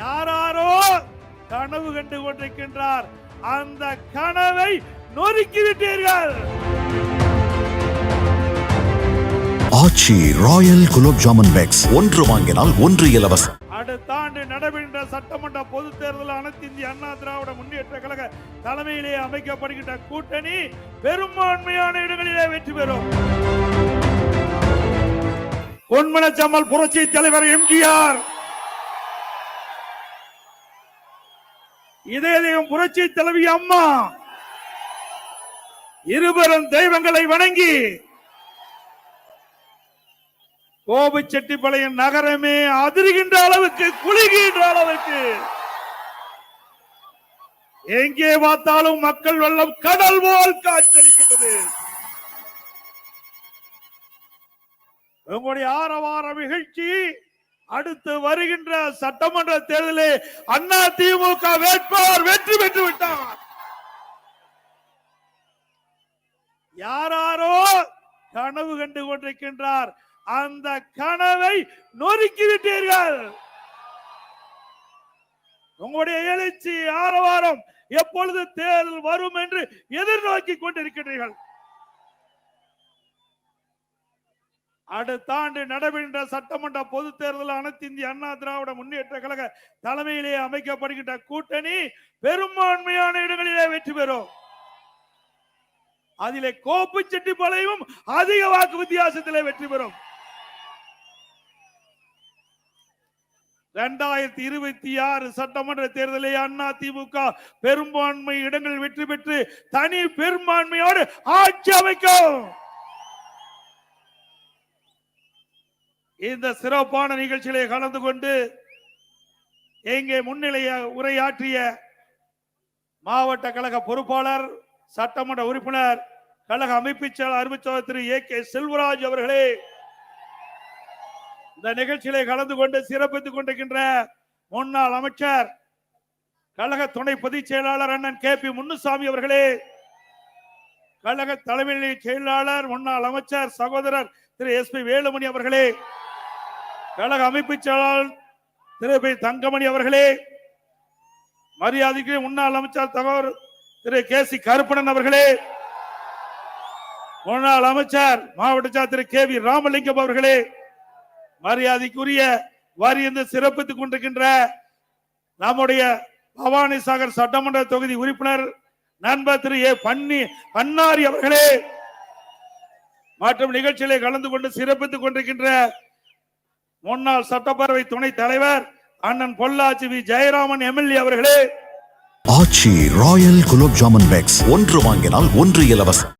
யாராரோ கனவு கண்டு கொண்டிருக்கின்றார் அந்த கனவை நொறுக்கி விட்டீர்கள் ஆச்சி ராயல் குலோப் ஜாமுன் பேக்ஸ் ஒன்று வாங்கினால் ஒன்று இலவசம். அடுத்த ஆண்டு நடைபெறுகின்ற சட்டமன்ற பொதுத் தேர்தல் அனைத்து இந்திய அண்ணா திராவிட முன்னேற்ற கழக தலைமையிலே அமைக்கப்படுகின்ற கூட்டணி பெரும்பான்மையான இடங்களிலே வெற்றி பெறும். பொன்மனச்சம்மல் புரட்சி தலைவர் எம்ஜிஆர். இதயம் புரட்சி தலைவி அம்மா. இருவரும் தெய்வங்களை வணங்கி கோபிச்செட்டிப்பாளையம் நகரமே அதிர்கின்ற அளவுக்கு குலுகின்ற அளவுக்கு. எங்கே பார்த்தாலும் மக்கள் வெள்ளம் கடல் போல் காட்சியளிக்கின்றது உங்களுடைய ஆரவார நிகழ்ச்சி அடுத்து வருகின்ற சட்டமன்ற தேர்தலில் அண்ணா திமுக வேட்பாளர் வெற்றி பெற்று விட்டார். யாராரோ கனவு கண்டு கொண்டிருக்கின்றார். அந்த கனவை நொறுக்கி விட்டீர்கள். உங்களுடைய எழுச்சி ஆரவாரம் எப்பொழுது தேர்தல் வரும் என்று எதிர்நோக்கி கொண்டிருக்கிறீர்கள். அடுத்த ஆண்டு நடைபெறுகின்ற சட்டமன்ற பொது தேர்தல் அனைத்து இந்திய அண்ணா திராவிட முன்னேற்ற கழக தலைமையிலே அமைக்கப்படுகின்ற கூட்டணி பெரும்பான்மையான இடங்களிலே வெற்றி பெறும். அதிலே கோப்புச்செட்டிப்பாளையமும் அதிக வாக்கு வித்தியாசத்திலே வெற்றி பெறும். இரண்டாயிரத்தி இருபத்தி ஆறு சட்டமன்ற தேர்தலில் அண்ணா திமுக பெரும்பான்மை இடங்கள் வெற்றி பெற்று தனி பெரும்பான்மையோடு ஆட்சி அமைக்கும். இந்த சிறப்பான நிகழ்ச்சியிலே கலந்து கொண்டு இங்கே முன்னிலைய உரையாற்றிய மாவட்ட கழக பொறுப்பாளர் சட்டமன்ற உறுப்பினர் கழக அமைப்பு செயலாளர் அறிவிச்சவர் திரு ஏ கே செல்வராஜ் அவர்களே இந்த நிகழ்ச்சியிலே கலந்து கொண்டு சிறப்பித்துக் கொண்டிருக்கின்ற முன்னாள் அமைச்சர் கழக துணை பொதுச் செயலாளர் அண்ணன் கே பி முன்னுசாமி அவர்களே கழக தலைமை செயலாளர் முன்னாள் அமைச்சர் சகோதரர் திரு எஸ் பி வேலுமணி அவர்களே கழக அமைப்பு செயலாளர் திரு பி தங்கமணி அவர்களே மரியாதைக்கு முன்னாள் அமைச்சர் தகவல் திரு கே சி கருப்பணன் அவர்களே முன்னாள் அமைச்சர் மாவட்ட திரு கே வி ராமலிங்கம் அவர்களே மரியாதைக்குரிய வாரி என்று சிறப்பித்துக் கொண்டிருக்கின்ற நம்முடைய பவானி சாகர் சட்டமன்ற தொகுதி உறுப்பினர் நண்பர் திரு ஏ பன்னி பன்னாரி அவர்களே மற்றும் நிகழ்ச்சியிலே கலந்து கொண்டு சிறப்பித்துக் கொண்டிருக்கின்ற முன்னாள் சட்டப்பேரவை துணைத் தலைவர் அண்ணன் பொள்ளாச்சி வி. ஜெயராமன் எம்எல்ஏ அவர்களே. Aachi royal gulab jamun packs. ஒன்று வாங்கினால் ஒன்று இலவசம்.